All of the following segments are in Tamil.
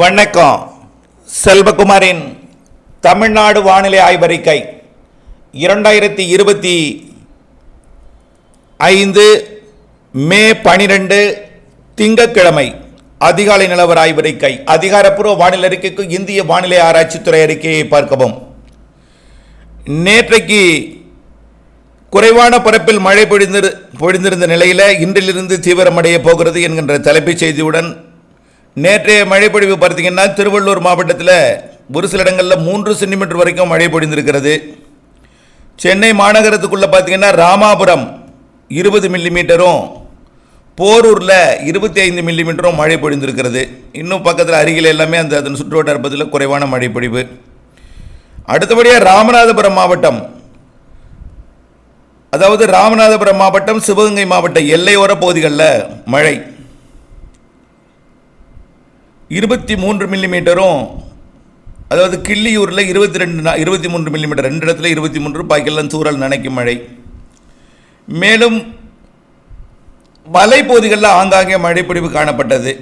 வணக்கம். செல்வகுமாரின் தமிழ்நாடு வானிலை ஆய்வறிக்கை இரண்டாயிரத்தி இருபத்தி ஐந்து மே பனிரெண்டு திங்கக்கிழமை அதிகாலை நிலவர ஆய்வறிக்கை. அதிகாரப்பூர்வ வானிலை அறிக்கைக்கு இந்திய வானிலை ஆராய்ச்சித்துறை அறிக்கையை பார்க்கவும். நேற்றைக்கு குறைவான பரப்பில் மழை பொழிந்திரு பொழிந்திருந்த நிலையில் இன்றிலிருந்து தீவிரமடைய போகிறது என்கின்ற தலைப்புச் செய்தியுடன் நேற்றைய மழைப்பொழிவு பார்த்தீங்கன்னா திருவள்ளூர் மாவட்டத்தில் ஒரு சில இடங்களில் மூன்று சென்டிமீட்டர் வரைக்கும் மழை பொழிந்திருக்கிறது. சென்னை மாநகரத்துக்குள்ளே பார்த்தீங்கன்னா ராமாபுரம் இருபது மில்லிமீட்டரும் போரூரில் இருபத்தி ஐந்து மில்லிமீட்டரும் மழை பொழிந்திருக்கிறது. இன்னும் பக்கத்தில் அருகில் எல்லாமே அந்த அதன் சுற்றுவட்டார பகுதியில் குறைவான மழைப்பொழிவு அடுத்தபடியாக ராமநாதபுரம் மாவட்டம். அதாவது ராமநாதபுரம் மாவட்டம் சிவகங்கை மாவட்ட எல்லையோர பகுதிகளில் மழை. இருபத்தி மூன்று மில்லிமீட்டரும் அதாவது கிள்ளியூரில் இருபத்தி ரெண்டு இருபத்தி மூன்று மில்லிமீட்டர் ரெண்டு இடத்துல இருபத்தி மூன்று பாய்க்கெல்லாம் சூழல் நனைக்கும் மழை. மேலும் மலைப்பகுதிகளில் ஆங்காங்கே மழைப்பிடிவு காணப்பட்டது.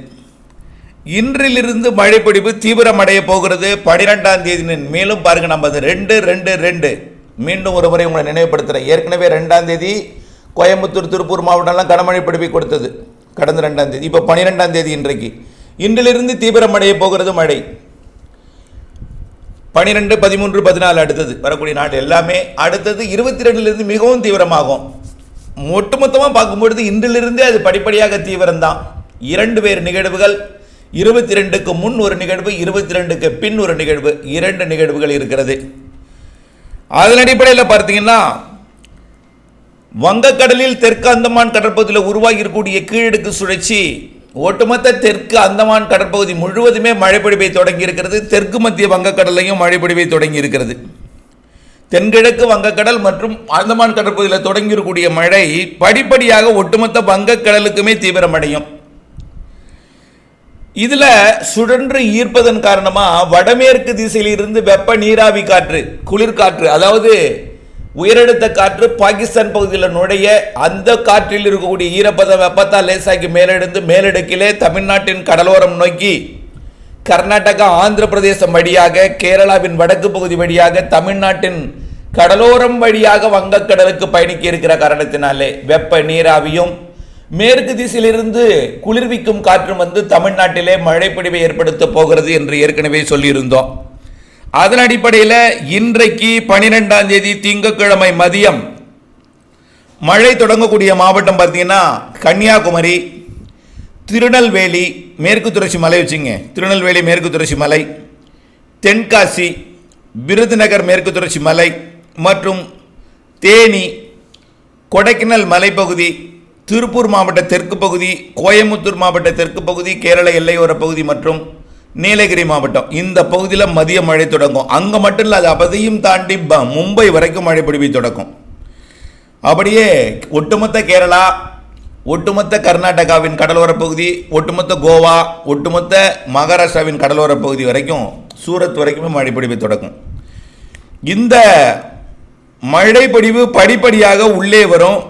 இன்றிலிருந்து மழைப்பொழிவு தீவிரமடைய போகிறது. பனிரெண்டாம் தேதி மேலும் பாருங்கள் நம்ம அது ரெண்டு ரெண்டு ரெண்டு. மீண்டும் ஒரு முறை உங்களை நினைவுபடுத்துகிறேன் ஏற்கனவே ரெண்டாம் தேதி கோயம்புத்தூர் திருப்பூர் மாவட்டம்லாம் கனமழை பிடிப்பை கொடுத்தது. கடந்த ரெண்டாம் தேதி இப்போ பன்னிரெண்டாம் தேதி இன்றைக்கு. இன்றிலிருந்து தீவிரமடைய போகிறது மழை. பனிரெண்டு பதிமூன்று பதினாலு அடுத்தது. வரக்கூடிய நாடு எல்லாமே அடுத்தது இருபத்தி ரெண்டுலேருந்து மிகவும் தீவிரமாகும். ஒட்டுமொத்தமாக பார்க்கும்பொழுது இன்றிலிருந்தே அது படிப்படியாக தீவிரம்தான். இரண்டு பேர் நிகழ்வுகள் இருபத்தி ரெண்டுக்கு முன் ஒரு நிகழ்வு இருபத்தி ரெண்டுக்கு பின் ஒரு நிகழ்வு இரண்டு நிகழ்வுகள் இருக்கிறது. அதன் அடிப்படையில் பார்த்தீங்கன்னா வங்கக்கடலில் தெற்கு அந்தமான் கடற்பகுதியில் உருவாகி இருக்கக்கூடிய கீழடுக்கு சுழற்சி ஒட்டுமொத்த தெற்கு அந்தமான் கடற்பகுதி முழுவதுமே மழைப்பொழிவை தொடங்கி இருக்கிறது தெற்கு மத்திய வங்கக்கடலையும் மழைப்பொழிவை தொடங்கி இருக்கிறது தென்கிழக்கு வங்கக்கடல் மற்றும் அந்தமான் கடற்பகுதியில் தொடங்கி மழை படிப்படியாக ஒட்டுமொத்த வங்கக்கடலுக்குமே தீவிரமடையும். இதில் சுழன்று ஈர்ப்பதன் காரணமா வடமேற்கு திசையிலிருந்து வெப்ப நீராவி காற்று குளிர்காற்று அதாவது உயரழுத்த காற்று பாகிஸ்தான் பகுதியில் நுழைய அந்த காற்றில் இருக்கக்கூடிய ஈரப்பதம் வெப்பத்தால் லேசாக்கி மேலெடுத்து மேலடுக்கிலே தமிழ்நாட்டின் கடலோரம் நோக்கி கர்நாடகா ஆந்திர பிரதேசம் வழியாக கேரளாவின் வடக்கு பகுதி வழியாக தமிழ்நாட்டின் கடலோரம் வழியாக வங்கக்கடலுக்கு பயணிக்க இருக்கிற காரணத்தினாலே வெப்ப நீராவியும் மேற்கு திசையிலிருந்து குளிர்விக்கும் காற்றும் வந்து தமிழ்நாட்டிலே மழைப்பொழிவை ஏற்படுத்த போகிறது என்று ஏற்கனவே சொல்லியிருந்தோம். அதன் அடிப்படையில் இன்றைக்கு பனிரெண்டாம் தேதி திங்கட்கிழமை மதியம் மழை தொடங்கக்கூடிய மாவட்டம் பார்த்தீங்கன்னா கன்னியாகுமரி திருநெல்வேலி மேற்கு தொடர்ச்சி மலை வச்சுங்க. திருநெல்வேலி மேற்கு தொடர்ச்சி மலை தென்காசி விருதுநகர் மேற்கு தொடர்ச்சி மலை மற்றும் தேனி கொடைக்கானல் மலைப்பகுதி திருப்பூர் மாவட்ட தெற்கு பகுதி கோயம்புத்தூர் மாவட்ட தெற்கு பகுதி கேரள எல்லையோர பகுதி மற்றும் நீலகிரி மாவட்டம். இந்த பகுதியில் மதிய மழை தொடங்கும். அங்கே மட்டும் இல்லை அது அதையும் தாண்டி ப- மும்பை வரைக்கும் மழை பொழிவை தொடக்கும் அப்படியே ஒட்டுமொத்த கேரளா ஒட்டுமொத்த கர்நாடகாவின் கடலோர பகுதி ஒட்டுமொத்த கோவா ஒட்டுமொத்த மகாராஷ்டிராவின் கடலோர பகுதி வரைக்கும் சூரத் வரைக்குமே மழை பொழிவை தொடக்கும் இந்த மழைப்பொடிவு படிப்படியாக உள்ளே வரும்.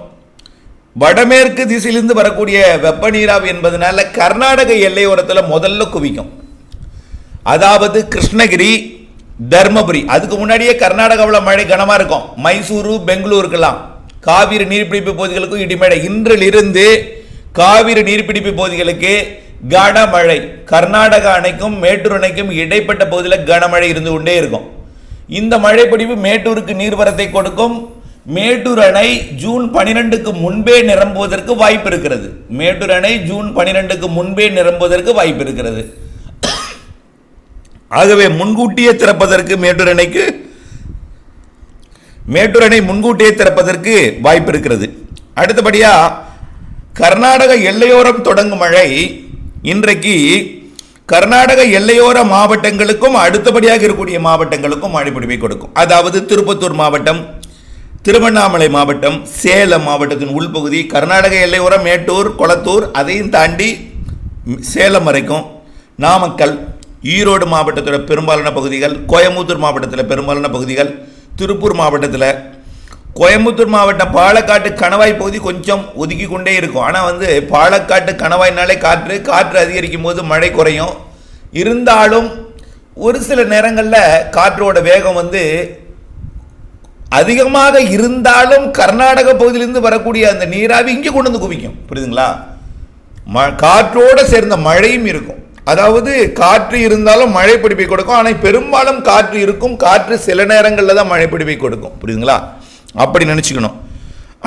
வடமேற்கு திசையிலிருந்து வரக்கூடிய வெப்ப நீராவி என்பதனால கர்நாடக எல்லையோரத்தில் முதல்ல குவிக்கும். அதாவது கிருஷ்ணகிரி தர்மபுரி. அதுக்கு முன்னாடியே கர்நாடகாவில் மழை கனமாக இருக்கும். மைசூரு பெங்களூருக்கெல்லாம். காவிரி நீர்பிடிப்பு பகுதிகளுக்கும் இடிமழை இன்றிலிருந்து காவிரி நீர்பிடிப்பு பகுதிகளுக்கு கனமழை. கர்நாடகா அணைக்கும் மேட்டூர் அணைக்கும் இடைப்பட்ட பகுதியில் கனமழை இருந்து கொண்டே இருக்கும். இந்த மழைப்பிடிப்பு மேட்டூருக்கு நீர்வரத்தை கொடுக்கும். மேட்டூர் அணை ஜூன் பனிரெண்டுக்கு முன்பே நிரம்புவதற்கு வாய்ப்பு இருக்கிறது. மேட்டூர் அணை ஜூன் பனிரெண்டுக்கு முன்பே நிரம்புவதற்கு வாய்ப்பு இருக்கிறது. ஆகவே முன்கூட்டியே திறப்பதற்கு மேட்டூர் அணைக்கு மேட்டூர் அணை முன்கூட்டியே திறப்பதற்கு வாய்ப்பு இருக்கிறது. அடுத்தபடியா கர்நாடக எல்லையோரம் தொடங்கும் மழை இன்றைக்கு கர்நாடக எல்லையோர மாவட்டங்களுக்கும் அடுத்தபடியாக இருக்கக்கூடிய மாவட்டங்களுக்கும் மழை கொடுக்கும். அதாவது திருப்பத்தூர் மாவட்டம் திருவண்ணாமலை மாவட்டம் சேலம் மாவட்டத்தின் உள்பகுதி கர்நாடக எல்லையோரம் மேட்டூர் கொளத்தூர் அதையும் தாண்டி சேலம் வரைக்கும் நாமக்கல் ஈரோடு மாவட்டத்தோட பெரும்பாலான பகுதிகள் கோயம்புத்தூர் மாவட்டத்தில் பெரும்பாலான பகுதிகள் திருப்பூர் மாவட்டத்தில். கோயம்புத்தூர் மாவட்டம் பாலக்காட்டு கணவாய் பகுதி கொஞ்சம் ஒதுக்கி கொண்டே இருக்கும். ஆனால் வந்து பாலக்காட்டு கணவாய்னாலே காற்று காற்று அதிகரிக்கும் போது மழை குறையும். இருந்தாலும் ஒரு சில நேரங்களில் காற்றோட வேகம் வந்து அதிகமாக இருந்தாலும் கர்நாடக பகுதியிலிருந்து வரக்கூடிய அந்த நீராவி இங்கே கொண்டு வந்து குவிக்கும். புரியுதுங்களா? ம காற்றோடு சேர்ந்த மழையும் இருக்கும். அதாவது காற்று இருந்தாலும் மழை பிடிப்பை கொடுக்கும். ஆனால் பெரும்பாலும் காற்று இருக்கும். காற்று சில நேரங்களில் தான் மழை பிடிப்பை கொடுக்கும். புரியுதுங்களா? அப்படி நினச்சிக்கணும்.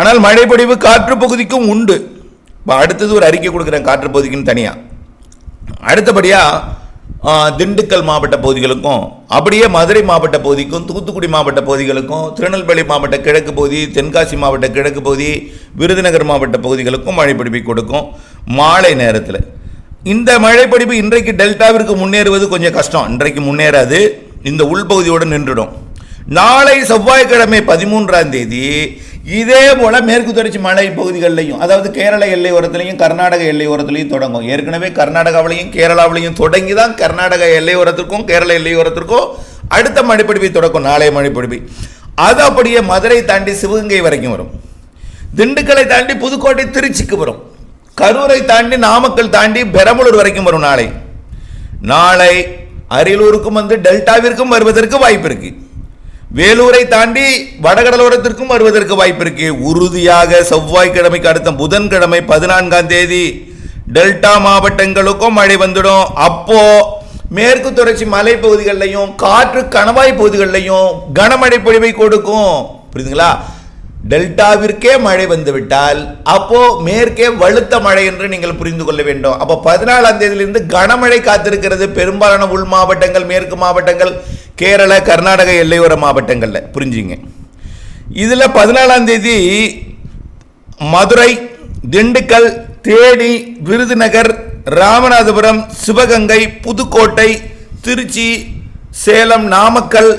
ஆனால் மழைப்பொழிவு காற்று பகுதிக்கும் உண்டு. இப்போ அடுத்தது ஒரு அறிக்கை கொடுக்குறேன் காற்று பகுதிக்குன்னு தனியாக அடுத்தபடியாக திண்டுக்கல் மாவட்ட பகுதிகளுக்கும் அப்படியே மதுரை மாவட்ட பகுதிக்கும் தூத்துக்குடி மாவட்ட பகுதிகளுக்கும் திருநெல்வேலி மாவட்ட கிழக்கு பகுதி தென்காசி மாவட்ட கிழக்கு பகுதி விருதுநகர் மாவட்ட பகுதிகளுக்கும் மழைப்பிடிப்பை கொடுக்கும். மாலை நேரத்தில். இந்த மழைப்பிடிப்பு இன்றைக்கு டெல்டாவிற்கு முன்னேறுவது கொஞ்சம் கஷ்டம். இன்றைக்கு முன்னேறாது. இந்த உள்பகுதியோடு நின்றுடும். நாளை செவ்வாய்க்கிழமை பதிமூன்றாம் தேதி இதே போல மேற்கு தொடர்ச்சி மலை பகுதிகளிலையும் அதாவது கேரள எல்லை ஓரத்துலையும் கர்நாடக எல்லை ஓரத்துலையும் தொடங்கும். ஏற்கனவே கர்நாடகாவிலையும் கேரளாவிலையும் தொடங்கி தான் கர்நாடக எல்லை ஓரத்திற்கும் கேரள எல்லை ஓரத்திற்கும் அடுத்த மழைப்பிடிப்பை தொடக்கும். நாளைய மழைப்பிடிப்பை. அது அப்படியே மதுரை தாண்டி சிவகங்கை வரைக்கும் வரும். திண்டுக்கலை தாண்டி புதுக்கோட்டை திருச்சிக்கு வரும். கரூரை தாண்டி நாமக்கல் தாண்டி பெரம்பலூர் வரைக்கும் வரும் நாளை. நாளை அரியலூருக்கும் வந்து டெல்டாவிற்கும் வருவதற்கு வாய்ப்பு இருக்கு. வேலூரை தாண்டி வடகடலோரத்திற்கும் வருவதற்கு வாய்ப்பு இருக்கு. உறுதியாக செவ்வாய்க்கிழமைக்கு அடுத்த புதன்கிழமை பதினான்காம் தேதி டெல்டா மாவட்டங்களுக்கும் மழை வந்துடும். அப்போ மேற்கு தொடர்ச்சி மலை பகுதிகளிலையும் காற்று கணவாய் பகுதிகளிலையும் கனமழை பொழிவை கொடுக்கும். புரியுதுங்களா? டெல்டாவிற்கே மழை வந்துவிட்டால் அப்போ மேற்கே வலுத்த மழை என்று நீங்கள் புரிந்து கொள்ள வேண்டும். அப்போ பதினாலாம் தேதியிலிருந்து கனமழை காத்திருக்கிறது. பெரும்பாலான உள் மாவட்டங்கள் மேற்கு மாவட்டங்கள் கேரள கர்நாடக எல்லையோர மாவட்டங்களில். புரிஞ்சுங்க. இதில் பதினாலாம் தேதி மதுரை திண்டுக்கல் தேனி விருதுநகர் ராமநாதபுரம் சிவகங்கை புதுக்கோட்டை திருச்சி சேலம் நாமக்கல்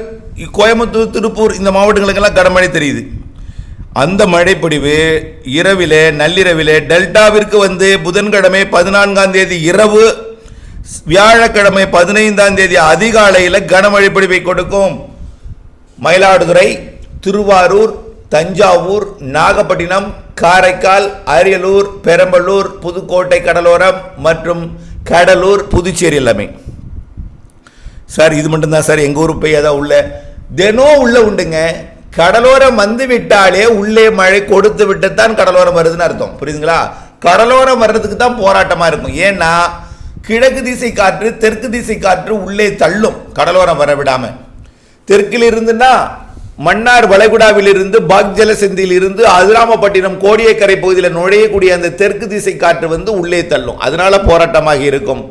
கோயம்புத்தூர் திருப்பூர் இந்த மாவட்டங்களுக்கெல்லாம் கனமழை தெரியுது. அந்த மழைப்பொடிவு இரவிலே நள்ளிரவிலே டெல்டாவிற்கு வந்து புதன்கிழமை பதினான்காம் தேதி இரவு வியாழக்கிழமை பதினைந்தாம் தேதி அதிகாலையில் கனமழை பொழிவை கொடுக்கும். மயிலாடுதுறை திருவாரூர் தஞ்சாவூர் நாகப்பட்டினம் காரைக்கால் அரியலூர் பெரம்பலூர் புதுக்கோட்டை கடலோரம் மற்றும் கடலூர் புதுச்சேரி எல்லாமே. சார் இது மட்டும்தான் சார் எங்கள் ஊர் போய் அதான் உள்ள தினம் உள்ள உண்டுங்க. கடலோரம் வந்து விட்டாலே உள்ளே மழை கொடுத்து விட்டுத்தான் கடலோரம் வருதுன்னு அர்த்தம். புரியுதுங்களா? கடலோரம் வர்றதுக்கு தான் போராட்டமாக இருக்கும். ஏன்னா கிழக்கு திசை காற்று தெற்கு திசை காற்று உள்ளே தள்ளும் கடலோரம் வர விடாம. தெற்கில் இருந்துன்னா மன்னார் வளைகுடாவிலிருந்து பாக் ஜலசந்தியில் இருந்து அதிராமப்பட்டினம் கோடியக்கரை பகுதியில் நுழையக்கூடிய அந்த தெற்கு திசை காற்று வந்து உள்ளே தள்ளும். அதனால போராட்டமாக இருக்கும்.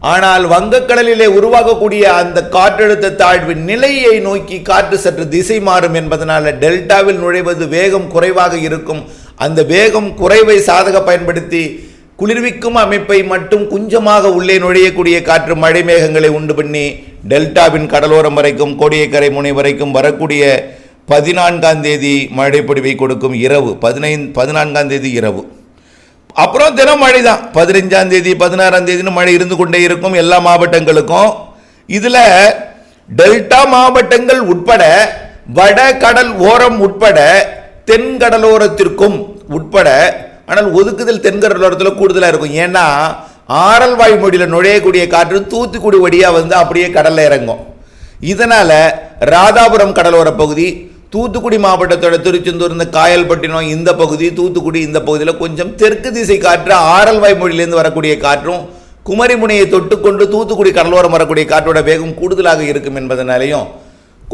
ஆனால் வங்கக்கடலிலே உருவாகக்கூடிய அந்த காற்றழுத்த தாழ்வு நிலையை நோக்கி காற்று சற்று திசை மாறும் என்பதனால் டெல்டாவில் நுழைவது வேகம் குறைவாக இருக்கும். அந்த வேகம் குறைவை சாதக பயன்படுத்தி குளிர்விக்கும் அமைப்பை மட்டும் கொஞ்சமாக உள்ளே நுழையக்கூடிய காற்று மழை மேகங்களை உண்டு பண்ணி டெல்டாவின் கடலோரம் வரைக்கும் கோடியக்கரை முனை வரைக்கும் வரக்கூடிய பதினான்காம் தேதி மழை கொடுக்கும் இரவு. பதினைந்து பதினான்காம் தேதி இரவு. அப்புறம் தினம் மழை தான் பதினஞ்சாம் தேதி பதினாறாம் தேதினு மழை இருந்து கொண்டே இருக்கும் எல்லா மாவட்டங்களுக்கும். இதில் டெல்டா மாவட்டங்கள் உட்பட வட கடல் ஓரம் உட்பட தென்கடலோரத்திற்கும் உட்பட ஆனால் ஒதுக்குதல் தென்கடலோரத்தில் கூடுதலாக இருக்கும். ஏன்னா ஆரல் வாய்மொழியில் நுழையக்கூடிய காற்று தூத்துக்குடி வழியாக வந்து அப்படியே கடலில் இறங்கும். இதனால் ராதாபுரம் கடலோர பகுதி தூத்துக்குடி மாவட்டத்தோட திருச்செந்தூர் இந்த காயல்பட்டினம் இந்த பகுதி தூத்துக்குடி இந்த பகுதியில் கொஞ்சம் தெற்கு திசை காற்று ஆரல்வாய் மொழியிலேருந்து வரக்கூடிய காற்றும் குமரிமுனையை தொட்டுக்கொண்டு தூத்துக்குடி கடலோரம் வரக்கூடிய காற்றோட வேகம் கூடுதலாக இருக்கும் என்பதனாலையும்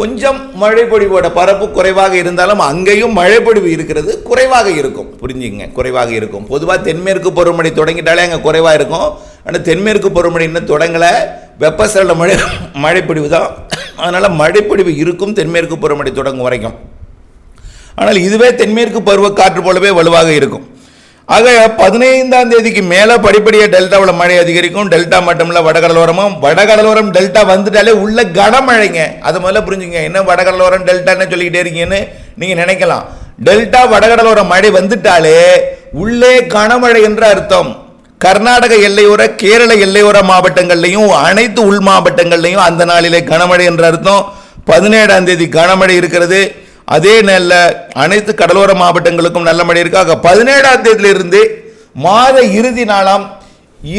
கொஞ்சம் மழைப்பொழிவோட பரப்பு குறைவாக இருந்தாலும் அங்கேயும் மழைப்பொழிவு இருக்கிறது குறைவாக இருக்கும். புரிஞ்சுங்க குறைவாக இருக்கும். பொதுவாக தென்மேற்கு பருவமழை தொடங்கிட்டாலே அங்கே குறைவாக இருக்கும். ஆனால் தென்மேற்கு பருவமழை இன்னும் தொடங்கலை. வெப்பசலன மழை மழைப்பொழிவு தான். அதனால் மழைப்பொழிவு இருக்கும் தென்மேற்கு பருவமழை தொடங்கும் வரைக்கும். ஆனால் இதுவே தென்மேற்கு பருவ காற்று போலவே வலுவாக இருக்கும். ஆக பதினைந்தாம் தேதிக்கு மேலே படிப்படியாக டெல்டாவில் மழை அதிகரிக்கும். டெல்டா மட்டுமில்ல வடகடலோரமும் வடகடலோரம் டெல்டா வந்துட்டாலே உள்ள கனமழைங்க. அதை முதல்ல புரிஞ்சுங்க என்ன வடகடலோரம் டெல்டான்னு சொல்லிக்கிட்டே இருக்கீங்கன்னு நீங்கள் நினைக்கலாம். டெல்டா வடகடலோரம் மழை வந்துட்டாலே உள்ளே கனமழை என்ற அர்த்தம். கர்நாடக எல்லையோர கேரள எல்லையோர மாவட்டங்கள்லையும் அனைத்து உள் மாவட்டங்கள்லையும் அந்த நாளிலே கனமழை என்ற அர்த்தம். பதினேழாம் தேதி கனமழை இருக்கிறது. அதே நாளில் அனைத்து கடலோர மாவட்டங்களுக்கும் நல்ல மழை இருக்கு. ஆக பதினேழாம் தேதியிலிருந்து மாத இறுதி நாளாம்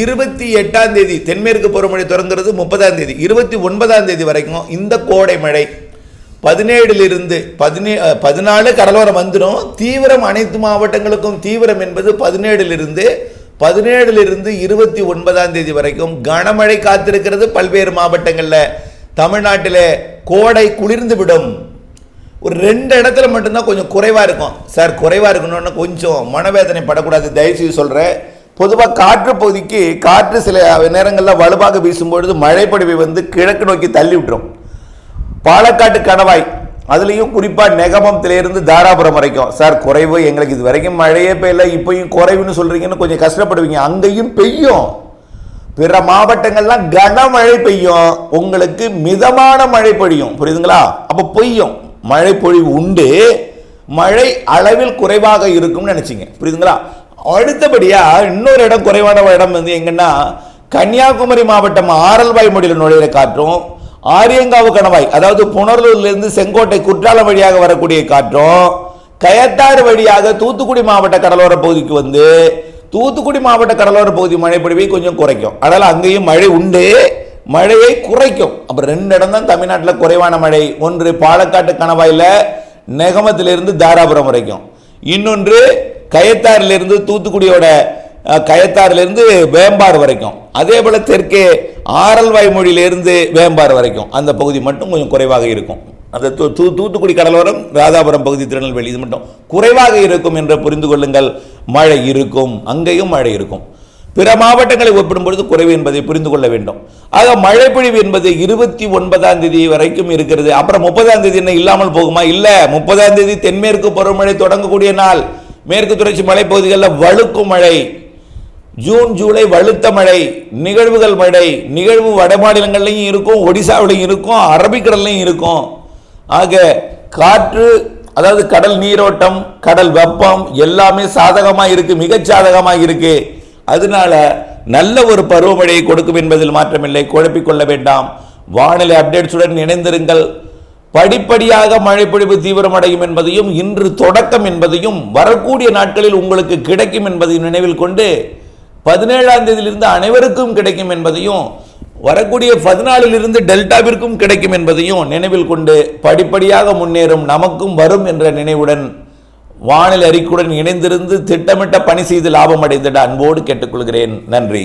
இருபத்தி எட்டாம் தேதி தென்மேற்கு பருவமழை தொடங்குறது முப்பதாம் தேதி. இருபத்தி ஒன்பதாம் தேதி வரைக்கும் இந்த கோடை மழை. பதினேழிலிருந்து பதினே பதினாலு கடலோரம் வந்துடும். தீவிரம் அனைத்து மாவட்டங்களுக்கும் தீவிரம் என்பது பதினேழிலிருந்து பதினேழுலிருந்து இருபத்தி ஒன்பதாம் தேதி வரைக்கும் கனமழை காத்திருக்கிறது பல்வேறு மாவட்டங்களில். தமிழ்நாட்டில் கோடை குளிர்ந்து விடும். ஒரு ரெண்டு இடத்துல மட்டும்தான் கொஞ்சம் குறைவாக இருக்கும். சார் குறைவாக இருக்கணும்னு கொஞ்சம் மனவேதனை படக்கூடாது. தயவுசெய்து சொல்கிறேன் பொதுவாக காற்று பகுதிக்கு காற்று சில நேரங்களில் வலுவாக வீசும்பொழுது மழைப்பொழிவை வந்து கிழக்கு நோக்கி தள்ளி விட்டுரும். பாலக்காட்டு கணவாய் அதுலேயும் குறிப்பாக நெகமத்திலேருந்து தாராபுரம் வரைக்கும். சார் குறைவு எங்களுக்கு இது வரைக்கும் மழையே பெய்யல. இப்போயும் குறைவுன்னு சொல்கிறீங்கன்னு கொஞ்சம் கஷ்டப்படுவீங்க. அங்கேயும் பெய்யும். பிற மாவட்டங்கள்லாம் கனமழை பெய்யும். உங்களுக்கு மிதமான மழை பொழியும். புரியுதுங்களா? அப்போ பொய்யும். மழை பொழிவு உண்டு. மழை அளவில் குறைவாக இருக்கும்னு நினச்சிங்க. புரியுதுங்களா? அடுத்தபடியாக இன்னொரு இடம் குறைவான இடம் வந்து எங்கன்னா கன்னியாகுமரி மாவட்டம் ஆரல்வாய் மொழியில் நுழையிற காற்றும் ஆரியங்காவு கணவாய் அதாவது புனலூர்லேருந்து செங்கோட்டை குற்றாலம் வழியாக வரக்கூடிய காற்றும் கயத்தாறு வழியாக தூத்துக்குடி மாவட்ட கடலோர பகுதிக்கு வந்து தூத்துக்குடி மாவட்ட கடலோர பகுதி மழைப்பொழிவை கொஞ்சம் குறைக்கும். அதனால் அங்கேயும் மழை உண்டு. மழையை குறைக்கும். அப்போ ரெண்டு இடம் தான் தமிழ்நாட்டில் குறைவான மழை. ஒன்று பாலக்காட்டு கணவாயில் நெகமத்திலிருந்து தாராபுரம் வரைக்கும். இன்னொன்று கயத்தாறிலிருந்து தூத்துக்குடியோட கயத்தாறுலேருந்து வேம்பார் வரைக்கும். அதே போல் தெற்கே ஆரல்வாய் மொழியிலேருந்து வேம்பார் வரைக்கும். அந்த பகுதி மட்டும் கொஞ்சம் குறைவாக இருக்கும். அந்த தூ தூ- தூத்துக்குடி கடலோரம் ராதாபுரம் பகுதி திருநெல்வேலி இது மட்டும் குறைவாக இருக்கும் என்று புரிந்து கொள்ளுங்கள். மழை இருக்கும். அங்கேயும் மழை இருக்கும். பிற மாவட்டங்களை ஒப்பிடும்பொழுது குறைவு என்பதை புரிந்து கொள்ள வேண்டும். ஆக மழைப்பொழிவு என்பது இருபத்தி ஒன்பதாம் தேதி வரைக்கும் இருக்கிறது. அப்புறம் முப்பதாம் தேதி என்ன இல்லாமல் போகுமா? இல்லை. முப்பதாம் தேதி தென்மேற்கு பருவமழை தொடங்கக்கூடிய நாள். மேற்கு தொடர்ச்சி மலைப்பகுதிகளில் வழுக்கும் மழை. ஜூன் ஜூலை வலுத்த மழை நிகழ்வுகள் மழை நிகழ்வு வட மாநிலங்கள்லையும் இருக்கும் ஒடிசாவிலையும் இருக்கும் அரபிக்கடல்லையும் இருக்கும். ஆக காற்று அதாவது கடல் நீரோட்டம் கடல் வெப்பம் எல்லாமே சாதகமாக இருக்குது மிகச் சாதகமாக இருக்குது அதனால நல்ல ஒரு பருவமழையை கொடுக்கும் என்பதில் மாற்றமில்லை குழப்பிக் கொள்ள வேண்டாம். வானிலை அப்டேட்ஸுடன் இணைந்திருங்கள். படிப்படியாக மழைப்பொழிவு தீவிரமடையும் என்பதையும் இன்று தொடக்கம் என்பதையும் வரக்கூடிய நாட்களில் உங்களுக்கு கிடைக்கும் என்பதையும் நினைவில் கொண்டு பதினேழாம் தேதியிலிருந்து அனைவருக்கும் கிடைக்கும் என்பதையும் வரக்கூடிய பதினாலிலிருந்து டெல்டாவிற்கும் கிடைக்கும் என்பதையும் நினைவில் கொண்டு படிப்படியாக முன்னேறும் நமக்கும் வரும் என்ற நினைவுடன் வானிலை அறிக்கையுடன் இணைந்திருந்து திட்டமிட்ட பணி செய்து லாபம் அடைந்திட அன்போடு கேட்டுக்கொள்கிறேன். நன்றி.